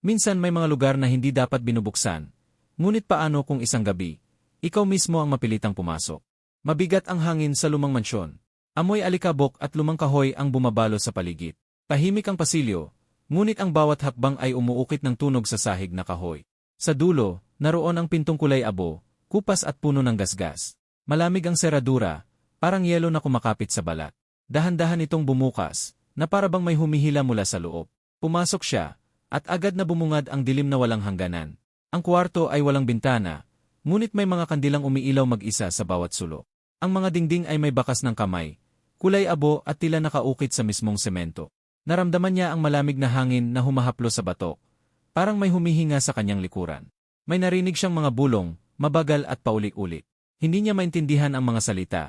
Minsan may mga lugar na hindi dapat binubuksan. Ngunit paano kung isang gabi, ikaw mismo ang mapilitang pumasok? Mabigat ang hangin sa lumang mansyon. Amoy alikabok at lumang kahoy ang bumabalo sa paligid. Tahimik ang pasilyo, ngunit ang bawat hakbang ay umuukit ng tunog sa sahig na kahoy. Sa dulo, naroon ang pintong kulay abo, kupas at puno ng gasgas. Malamig ang seradura, parang yelo na kumakapit sa balat. Dahan-dahan itong bumukas, na parabang may humihila mula sa loob. Pumasok siya, at agad na bumungad ang dilim na walang hangganan. Ang kwarto ay walang bintana, ngunit may mga kandilang umiilaw mag-isa sa bawat sulok. Ang mga dingding ay may bakas ng kamay, kulay abo at tila nakaukit sa mismong semento. Naramdaman niya ang malamig na hangin na humahaplo sa batok, parang may humihinga sa kanyang likuran. May narinig siyang mga bulong, mabagal at paulit-ulit. Hindi niya maintindihan ang mga salita,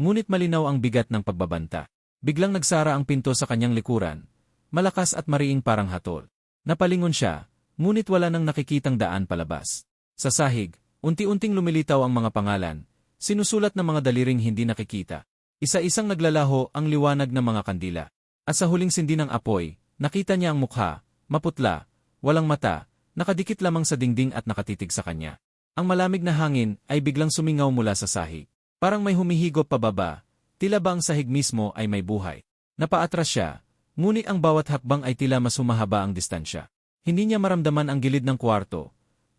ngunit malinaw ang bigat ng pagbabanta. Biglang nagsara ang pinto sa kanyang likuran, malakas at mariing parang hatol. Napalingon siya, ngunit wala nang nakikitang daan palabas. Sa sahig, unti-unting lumilitaw ang mga pangalan, sinusulat ng mga daliring hindi nakikita. Isa-isang naglalaho ang liwanag ng mga kandila. At sa huling sindi ng apoy, nakita niya ang mukha, maputla, walang mata, nakadikit lamang sa dingding at nakatitig sa kanya. Ang malamig na hangin ay biglang sumingaw mula sa sahig. Parang may humihigop pababa, tila ba ang sahig mismo ay may buhay. Napaatras siya, Ngunit ang bawat hakbang ay tila mas humahaba ang distansya. Hindi niya maramdaman ang gilid ng kwarto,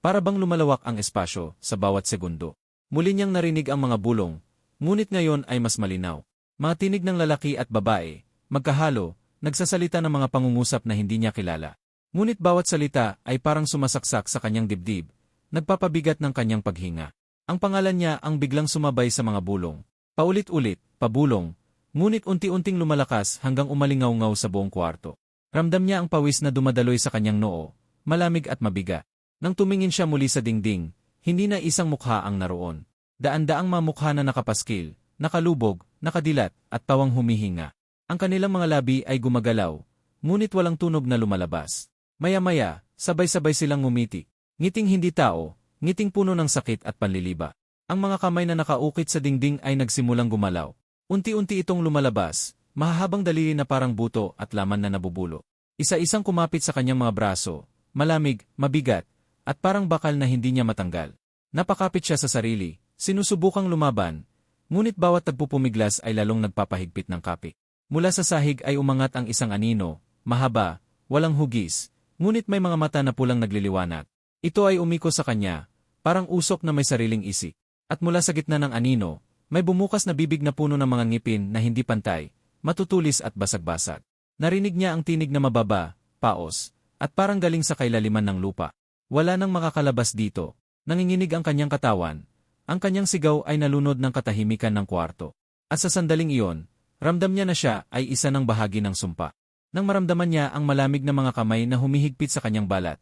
para bang lumalawak ang espasyo sa bawat segundo. Muli niyang narinig ang mga bulong, ngunit ngayon ay mas malinaw. Mga ng lalaki at babae, magkahalo, nagsasalita ng mga pangungusap na hindi niya kilala. Ngunit bawat salita ay parang sumasaksak sa kanyang dibdib, nagpapabigat ng kanyang paghinga. Ang pangalan niya ang biglang sumabay sa mga bulong. Paulit-ulit, pabulong, Ngunit unti-unting lumalakas hanggang umalingaw-ngaw sa buong kwarto. Ramdam niya ang pawis na dumadaloy sa kanyang noo, malamig at mabiga. Nang tumingin siya muli sa dingding, hindi na isang mukha ang naroon. Daan-daang mga mukha na nakapaskil, nakalubog, nakadilat, at tawang humihinga. Ang kanilang mga labi ay gumagalaw, ngunit walang tunog na lumalabas. Maya-maya, sabay-sabay silang ngumiti. Ngiting hindi tao, ngiting puno ng sakit at panliliba. Ang mga kamay na nakaukit sa dingding ay nagsimulang gumalaw. Unti-unti itong lumalabas, mahahabang daliri na parang buto at laman na nabubulo. Isa-isang kumapit sa kanyang mga braso, malamig, mabigat, at parang bakal na hindi niya matanggal. Napakapit siya sa sarili, sinusubukang lumaban, ngunit bawat tagpupumiglas ay lalong nagpapahigpit ng kapik. Mula sa sahig ay umangat ang isang anino, mahaba, walang hugis, ngunit may mga mata na pulang nagliliwanag. Ito ay umiko sa kanya, parang usok na may sariling isik. At mula sa gitna ng anino, may bumukas na bibig na puno ng mga ngipin na hindi pantay, matutulis at basag-basag. Narinig niya ang tinig na mababa, paos, at parang galing sa kailaliman ng lupa. Wala nang makakalabas dito. Nanginginig ang kanyang katawan. Ang kanyang sigaw ay nalunod ng katahimikan ng kwarto. At sa sandaling iyon, ramdam niya na siya ay isa ng bahagi ng sumpa. Nang maramdaman niya ang malamig na mga kamay na humihigpit sa kanyang balat,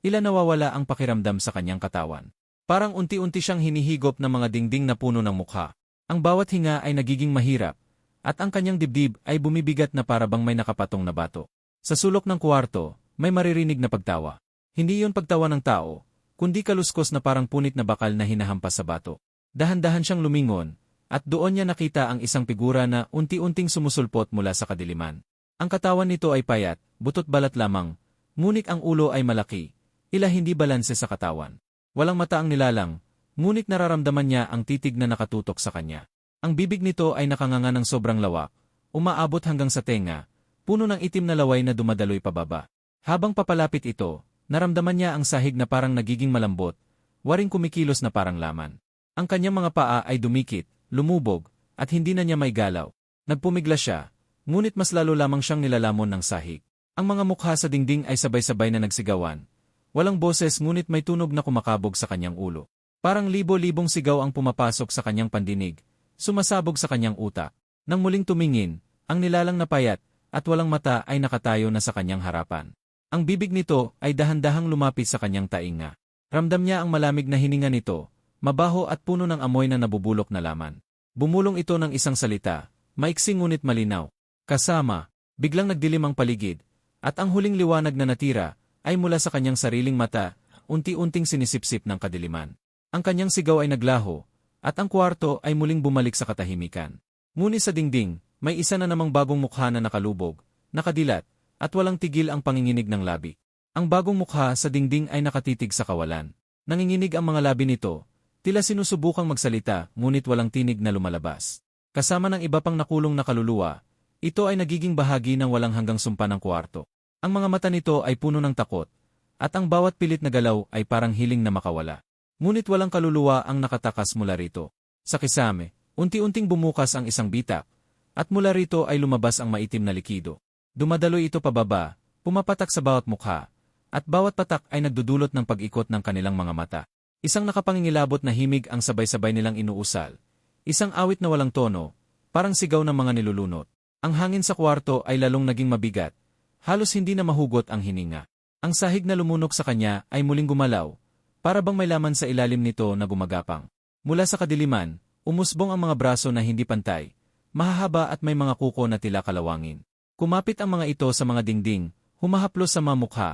ila nawawala ang pakiramdam sa kanyang katawan. Parang unti-unti siyang hinihigop ng mga dingding na puno ng mukha. Ang bawat hinga ay nagiging mahirap, at ang kanyang dibdib ay bumibigat na parabang may nakapatong na bato. Sa sulok ng kwarto, may maririnig na pagtawa. Hindi yon pagtawa ng tao, kundi kaluskos na parang punit na bakal na hinahampas sa bato. Dahan-dahan siyang lumingon, at doon niya nakita ang isang figura na unti-unting sumusulpot mula sa kadiliman. Ang katawan nito ay payat, butot balat lamang, ngunit ang ulo ay malaki, ila hindi balanse sa katawan. Walang mata ang nilalang, Ngunit nararamdaman niya ang titig na nakatutok sa kanya. Ang bibig nito ay nakanganga ng sobrang lawak, umaabot hanggang sa tenga, puno ng itim na laway na dumadaloy pababa. Habang papalapit ito, naramdaman niya ang sahig na parang nagiging malambot, waring kumikilos na parang laman. Ang kanyang mga paa ay dumikit, lumubog, at hindi na niya may galaw. Nagpumigla siya, ngunit mas lalo lamang siyang nilalamon ng sahig. Ang mga mukha sa dingding ay sabay-sabay na nagsigawan. Walang boses ngunit may tunog na kumakabog sa kanyang ulo. Parang libo-libong sigaw ang pumapasok sa kanyang pandinig, sumasabog sa kanyang utak. Nang muling tumingin, ang nilalang na payat at walang mata ay nakatayo na sa kanyang harapan. Ang bibig nito ay dahan-dahang lumapit sa kanyang tainga. Ramdam niya ang malamig na hininga nito, mabaho at puno ng amoy na nabubulok na laman. Bumulong ito ng isang salita, maiksing ngunit malinaw. Kasama, biglang nagdilim ang paligid, at ang huling liwanag na natira ay mula sa kanyang sariling mata, unti-unting sinisipsip ng kadiliman. Ang kanyang sigaw ay naglaho, at ang kwarto ay muling bumalik sa katahimikan. Ngunit sa dingding, may isa na namang bagong mukha na nakalubog, nakadilat, at walang tigil ang panginginig ng labi. Ang bagong mukha sa dingding ay nakatitig sa kawalan. Nanginginig ang mga labi nito, tila sinusubukang magsalita ngunit walang tinig na lumalabas. Kasama ng iba pang nakulong na kaluluwa, ito ay nagiging bahagi ng walang hanggang sumpa ng kwarto. Ang mga mata nito ay puno ng takot, at ang bawat pilit na galaw ay parang hiling na makawala. Ngunit walang kaluluwa ang nakatakas mula rito. Sa kisame, unti-unting bumukas ang isang bitak, at mula rito ay lumabas ang maitim na likido. Dumadaloy ito pababa, pumapatak sa bawat mukha, at bawat patak ay nagdudulot ng pag-ikot ng kanilang mga mata. Isang nakapangingilabot na himig ang sabay-sabay nilang inuusal. Isang awit na walang tono, parang sigaw ng mga nilulunot. Ang hangin sa kwarto ay lalong naging mabigat, halos hindi na mahugot ang hininga. Ang sahig na lumunok sa kanya ay muling gumalaw, para bang may laman sa ilalim nito na gumagapang. Mula sa kadiliman, umusbong ang mga braso na hindi pantay, mahahaba at may mga kuko na tila kalawangin. Kumapit ang mga ito sa mga dingding, humahaplos sa mga mukha,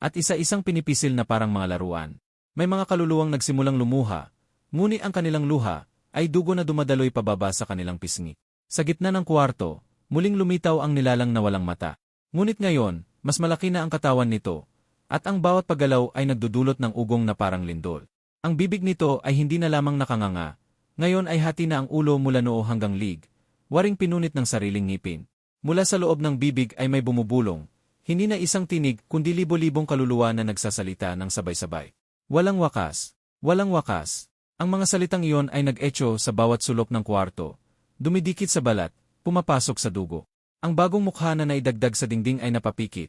at isa-isang pinipisil na parang mga laruan. May mga kaluluwang nagsimulang lumuha, ngunit ang kanilang luha ay dugo na dumadaloy pababa sa kanilang pisngi. Sa gitna ng kwarto, Muling lumitaw ang nilalang na walang mata. Ngunit ngayon, mas malaki na ang katawan nito, at ang bawat paggalaw ay nagdudulot ng ugong na parang lindol. Ang bibig nito ay hindi na lamang nakanganga, ngayon ay hati na ang ulo mula noo hanggang lig, waring pinunit ng sariling ngipin. Mula sa loob ng bibig ay may bumubulong, hindi na isang tinig kundi libo-libong kaluluwa na nagsasalita ng sabay-sabay. Walang wakas, walang wakas. Ang mga salitang iyon ay nag-echo sa bawat sulok ng kwarto, dumidikit sa balat, pumapasok sa dugo. Ang bagong mukha na naidagdag sa dingding ay napapikit,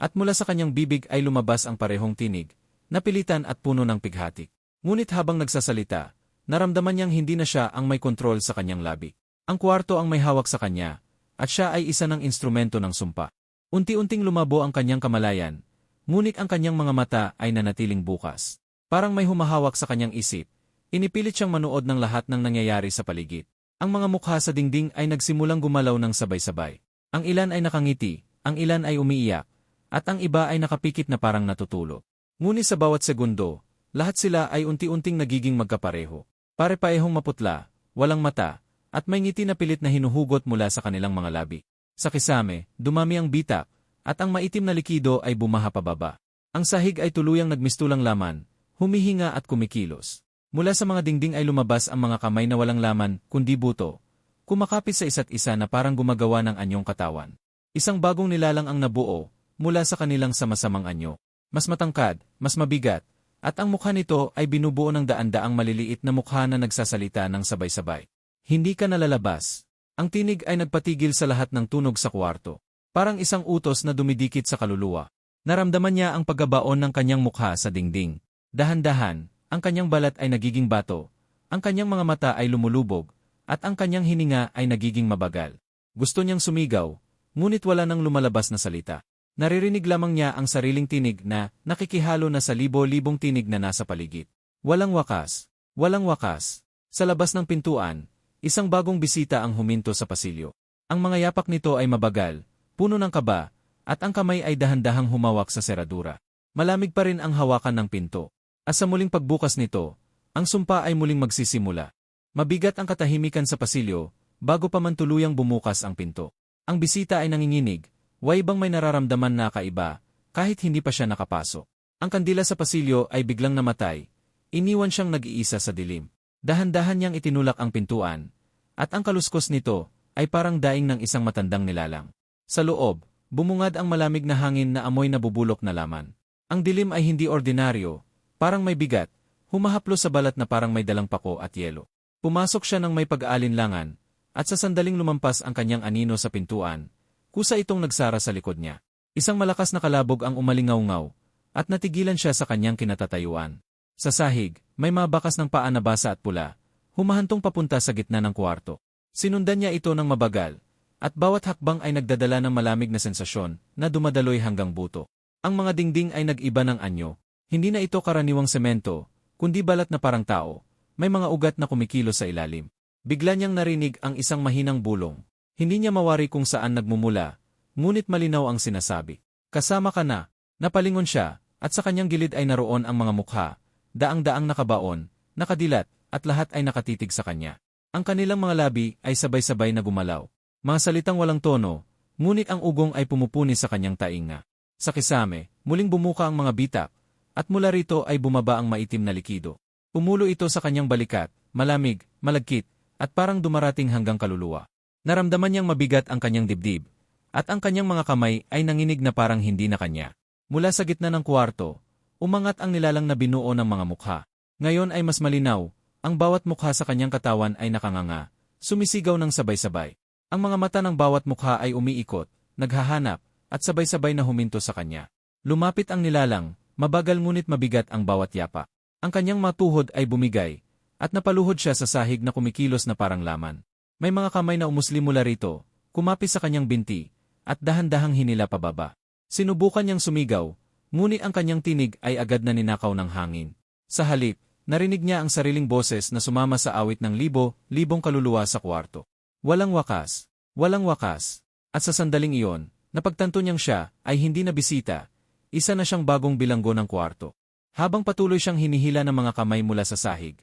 at mula sa kanyang bibig ay lumabas ang parehong tinig, napilitan at puno ng pighati. Ngunit habang nagsasalita, naramdaman niyang hindi na siya ang may kontrol sa kanyang labi. Ang kwarto ang may hawak sa kanya, at siya ay isa ng instrumento ng sumpa. Unti-unting lumabo ang kanyang kamalayan, ngunit ang kanyang mga mata ay nanatiling bukas. Parang may humahawak sa kanyang isip, inipilit siyang manood ng lahat ng nangyayari sa paligid. Ang mga mukha sa dingding ay nagsimulang gumalaw ng sabay-sabay. Ang ilan ay nakangiti, ang ilan ay umiiyak, at ang iba ay nakapikit na parang natutulog. Ngunit sa bawat segundo, lahat sila ay unti-unting nagiging magkapareho. Pare-parehong maputla, walang mata, at may ngiti na pilit na hinuhugot mula sa kanilang mga labi. Sa kisame, dumami ang bitak, at ang maitim na likido ay bumaha pababa. Ang sahig ay tuluyang nagmistulang laman, humihinga at kumikilos. Mula sa mga dingding ay lumabas ang mga kamay na walang laman, kundi buto. Kumakapit sa isa't isa na parang gumagawa ng anyong katawan. Isang bagong nilalang ang nabuo, mula sa kanilang sama-samang anyo. Mas matangkad, mas mabigat, at ang mukha nito ay binubuo ng daan-daang maliliit na mukha na nagsasalita ng sabay-sabay. Hindi ka nalalabas. Ang tinig ay nagpatigil sa lahat ng tunog sa kwarto. Parang isang utos na dumidikit sa kaluluwa. Naramdaman niya ang paggabaon ng kanyang mukha sa dingding. Dahan-dahan, ang kanyang balat ay nagiging bato, ang kanyang mga mata ay lumulubog, at ang kanyang hininga ay nagiging mabagal. Gusto niyang sumigaw, ngunit wala nang lumalabas na salita. Naririnig lamang niya ang sariling tinig na nakikihalo na sa libo-libong tinig na nasa paligid. Walang wakas, walang wakas. Sa labas ng pintuan, isang bagong bisita ang huminto sa pasilyo. Ang mga yapak nito ay mabagal, puno ng kaba, at ang kamay ay dahan-dahang humawak sa seradura. Malamig pa rin ang hawakan ng pinto. At sa muling pagbukas nito, ang sumpa ay muling magsisimula. Mabigat ang katahimikan sa pasilyo, bago pa man tuluyang bumukas ang pinto. Ang bisita ay nanginginig, way bang may nararamdaman na kaiba, kahit hindi pa siya nakapasok. Ang kandila sa pasilyo ay biglang namatay, iniwan siyang nag-iisa sa dilim. Dahan-dahan niyang itinulak ang pintuan, at ang kaluskos nito ay parang daing ng isang matandang nilalang. Sa loob, bumungad ang malamig na hangin na amoy na bubulok na laman. Ang dilim ay hindi ordinaryo, Parang may bigat, humahaplo sa balat na parang may dalang pako at yelo. Pumasok siya ng may pag-aalinlangan, at sa sandaling lumampas ang kanyang anino sa pintuan, kusa itong nagsara sa likod niya. Isang malakas na kalabog ang umalingaw-ngaw, at natigilan siya sa kanyang kinatatayuan. Sa sahig, may mabakas ng paa na basa at pula, humahantong papunta sa gitna ng kwarto. Sinundan niya ito ng mabagal, at bawat hakbang ay nagdadala ng malamig na sensasyon na dumadaloy hanggang buto. Ang mga dingding ay nag-iba ng anyo, hindi na ito karaniwang semento, kundi balat na parang tao, may mga ugat na kumikilos sa ilalim. Bigla niyang narinig ang isang mahinang bulong. Hindi niya mawari kung saan nagmumula, ngunit malinaw ang sinasabi. Kasama ka na, napalingon siya, at sa kanyang gilid ay naroon ang mga mukha, daang-daang nakabaon, nakadilat, at lahat ay nakatitig sa kanya. Ang kanilang mga labi ay sabay-sabay na gumalaw. Mga salitang walang tono, ngunit ang ugong ay pumupuni sa kanyang tainga. Sa kisame, muling bumuka ang mga bitak, at mula rito ay bumaba ang maitim na likido. Pumulo ito sa kanyang balikat, malamig, malagkit, at parang dumarating hanggang kaluluwa. Naramdaman niyang mabigat ang kanyang dibdib, at ang kanyang mga kamay ay nanginig na parang hindi na kanya. Mula sa gitna ng kwarto, umangat ang nilalang na binuo ng mga mukha. Ngayon ay mas malinaw, ang bawat mukha sa kanyang katawan ay nakanganga, sumisigaw ng sabay-sabay. Ang mga mata ng bawat mukha ay umiikot, naghahanap, at sabay-sabay na huminto sa kanya. Lumapit ang nilalang, mabagal ngunit mabigat ang bawat yapa. Ang kanyang matuhod ay bumigay, at napaluhod siya sa sahig na kumikilos na parang laman. May mga kamay na umusli mula rito, kumapi sa kanyang binti, at dahan-dahang hinila pababa. Sinubukan niyang sumigaw, ngunit ang kanyang tinig ay agad na ninakaw ng hangin. Sa halip, narinig niya ang sariling boses na sumama sa awit ng libo-libong kaluluwa sa kwarto. Walang wakas, walang wakas, at sa sandaling iyon, Napagtanto niyang siya ay hindi na bisita, isa na siyang bagong bilanggo ng kwarto. Habang patuloy siyang hinihila ng mga kamay mula sa sahig,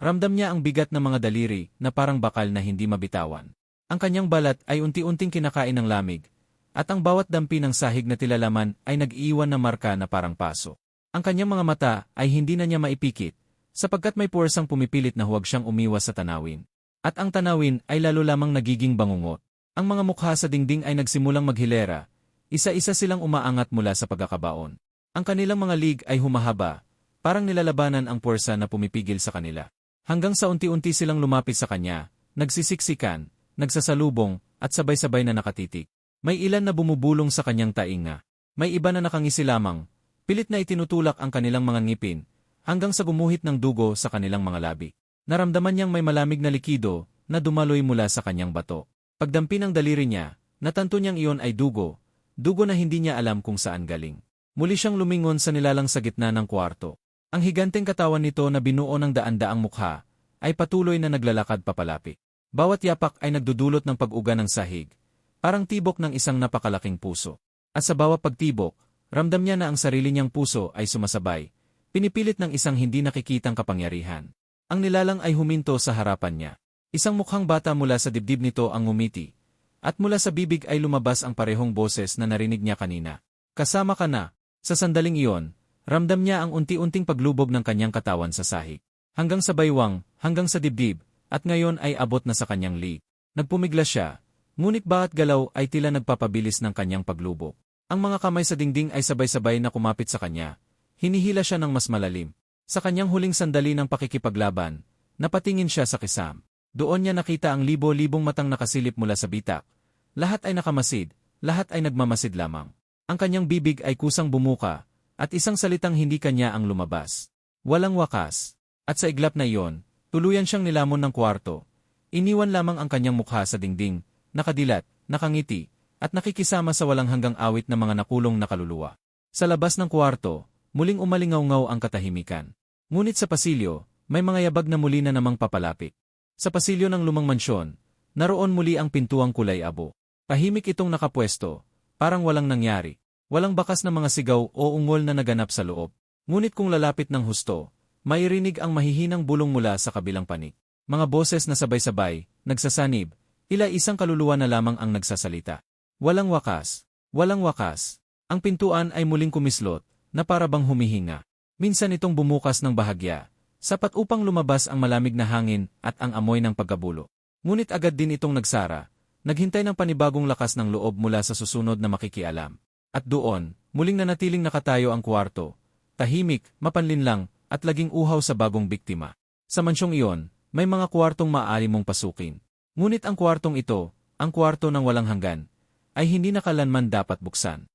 ramdam niya ang bigat ng mga daliri na parang bakal na hindi mabitawan. Ang kanyang balat ay unti-unting kinakain ng lamig, at ang bawat dampi ng sahig na tilalaman ay nag-iwan na marka na parang paso. Ang kanyang mga mata ay hindi na niya maipikit, sapagkat may puwersang pumipilit na huwag siyang umiwas sa tanawin. At ang tanawin ay lalo lamang nagiging bangungot. Ang mga mukha sa dingding ay nagsimulang maghilera, isa-isa silang umaangat mula sa pagkakabaon. Ang kanilang mga lig ay humahaba, parang nilalabanan ang puwersa na pumipigil sa kanila. Hanggang sa unti-unti silang lumapit sa kanya, nagsisiksikan, nagsasalubong, at sabay-sabay na nakatitik. May ilan na bumubulong sa kanyang tainga. May iba na nakangisi lamang, pilit na itinutulak ang kanilang mga ngipin, hanggang sa gumuhit ng dugo sa kanilang mga labi. Naramdaman niyang may malamig na likido na dumaloy mula sa kanyang bato. Pagdampi ng daliri niya, natanto niyang iyon ay dugo, dugo na hindi niya alam kung saan galing. Muli siyang lumingon sa nilalang sa gitna ng kwarto. Ang higanteng katawan nito na binuo ng daan-daang mukha, ay patuloy na naglalakad papalapit. Bawat yapak ay nagdudulot ng pag-uga ng sahig, parang tibok ng isang napakalaking puso. At sa bawat pagtibok, ramdam niya na ang sarili niyang puso ay sumasabay, pinipilit ng isang hindi nakikitang kapangyarihan. Ang nilalang ay huminto sa harapan niya. Isang mukhang bata mula sa dibdib nito ang ngumiti. At mula sa bibig ay lumabas ang parehong boses na narinig niya kanina. Kasama ka na. Sa sandaling iyon, ramdam niya ang unti-unting paglubog ng kanyang katawan sa sahig. Hanggang sa baywang, hanggang sa dibdib, at ngayon ay abot na sa kanyang lig. Nagpumigla siya, ngunit bawat galaw ay tila nagpapabilis ng kanyang paglubog. Ang mga kamay sa dingding ay sabay-sabay na kumapit sa kanya. Hinihila siya ng mas malalim. Sa kanyang huling sandali ng pakikipaglaban, napatingin siya sa kisam. Doon niya nakita ang libo-libong matang nakasilip mula sa bitak. Lahat ay nakamasid, lahat ay nagmamasid lamang. Ang kanyang bibig ay kusang bumuka, at isang salitang hindi kanya ang lumabas. Walang wakas. At sa iglap na iyon, tuluyan siyang nilamon ng kwarto. Iniwan lamang ang kanyang mukha sa dingding, nakadilat, nakangiti, at nakikisama sa walang hanggang awit ng mga nakulong na kaluluwa. Sa labas ng kwarto, muling umalingaw-ngaw ang katahimikan. Ngunit sa pasilyo, may mga yabag na muli na namang papalapit. Sa pasilyo ng lumang mansyon, naroon muli ang pintuang kulay abo. Tahimik itong nakapwesto, parang walang nangyari. Walang bakas na mga sigaw o ungol na naganap sa loob. Ngunit kung lalapit ng husto, mairinig ang mahihinang bulong mula sa kabilang panik. Mga boses na sabay-sabay, nagsasanib, ila isang kaluluwa na lamang ang nagsasalita. Walang wakas, walang wakas. Ang pintuan ay muling kumislot, na parabang humihinga. Minsan itong bumukas ng bahagya, Sapat upang lumabas ang malamig na hangin at ang amoy ng pagkabulo. Ngunit agad din itong nagsara, naghintay ng panibagong lakas ng loob mula sa susunod na makikialam. At doon, muling nanatiling nakatayo ang kwarto, tahimik, mapanlinlang, at laging uhaw sa bagong biktima. Sa mansyong iyon, may mga kwartong maaari mong pasukin. Ngunit ang kwartong ito, ang kwarto ng walang hanggan, ay hindi nakalanman dapat buksan.